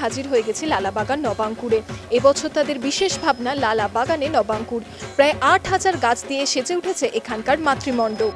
হাজির হয়ে গেছে লালাবাগান নবাঙ্কুরে। এবছর তাদের বিশেষ ভাবনা লালা বাগানে নবাঙ্কুর। প্রায় আট হাজার গাছ দিয়ে সেজে উঠেছে এখানকার মাতৃমণ্ডপ।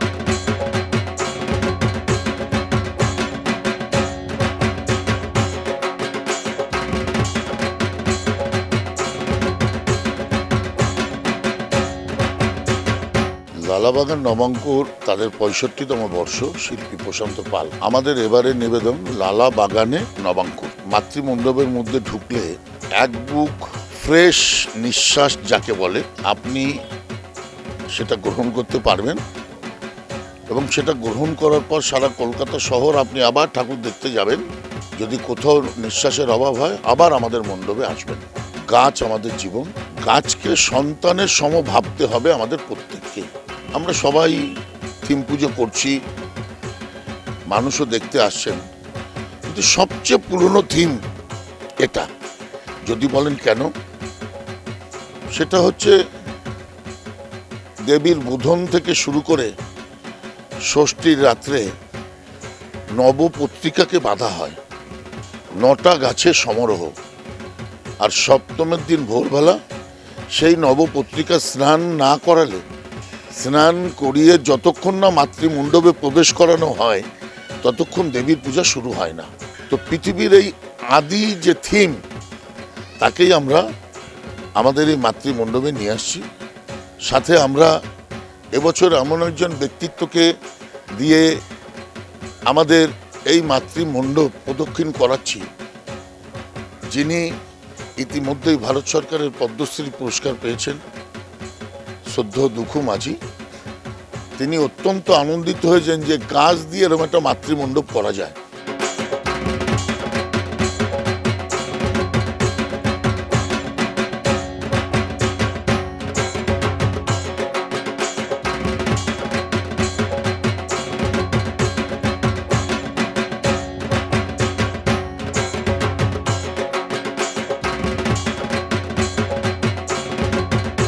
লালাবাগান নবাঙ্কুর তাদের পঁয়ষট্টিতম বর্ষ শিল্পী প্রশান্ত পাল। আমাদের এবারের নিবেদন লালা বাগানে নবাঙ্কুর। মাতৃমণ্ডপের মধ্যে ঢুকলে এক বুক ফ্রেশ নিঃশ্বাস যাকে বলে, আপনি সেটা গ্রহণ করতে পারবেন। এবং সেটা গ্রহণ করার পর সারা কলকাতা শহর আপনি আবার ঠাকুর দেখতে যাবেন। যদি কোথাও নিঃশ্বাসের অভাব হয়, আবার আমাদের মণ্ডপে আসবেন। গাছ আমাদের জীবন। গাছকে সন্তানের সম ভাবতে হবে আমাদের প্রত্যেককে। আমরা সবাই থিম পুজো করছি। মানুষও দেখতে আসছেন। কিন্তু সবচেয়ে পুরনো থিম এটা। যদি বলেন কেন? সেটা হচ্ছে দেবীর বোধন থেকে শুরু করে ষষ্ঠীর রাত্রে নবপত্রিকাকে বাঁধা হয়। নটা গাছের সমারোহ। আর সপ্তমের দিন ভোরবেলা সেই নবপত্রিকা স্নান না করালে, স্নান করিয়ে যতক্ষণ না মাতৃমণ্ডপে প্রবেশ করানো হয় ততক্ষণ দেবীর পূজা শুরু হয় না। তো পৃথিবীর এই আদি যে থিম, তাকেই আমরা আমাদের এই মাতৃমণ্ডপে নিয়ে আসছি। সাথে আমরা এবছর এমন একজন ব্যক্তিত্বকে দিয়ে আমাদের এই মাতৃমণ্ডপ প্রদক্ষিণ করাচ্ছি, যিনি ইতিমধ্যেই ভারত সরকারের পদ্মশ্রী পুরস্কার পেয়েছেন সদ্য দুঃখু মাঝি। তিনি অত্যন্ত আনন্দিত হয়েছেন যে গাছ দিয়ে এরকম একটা মাতৃমণ্ডপ করা যায়।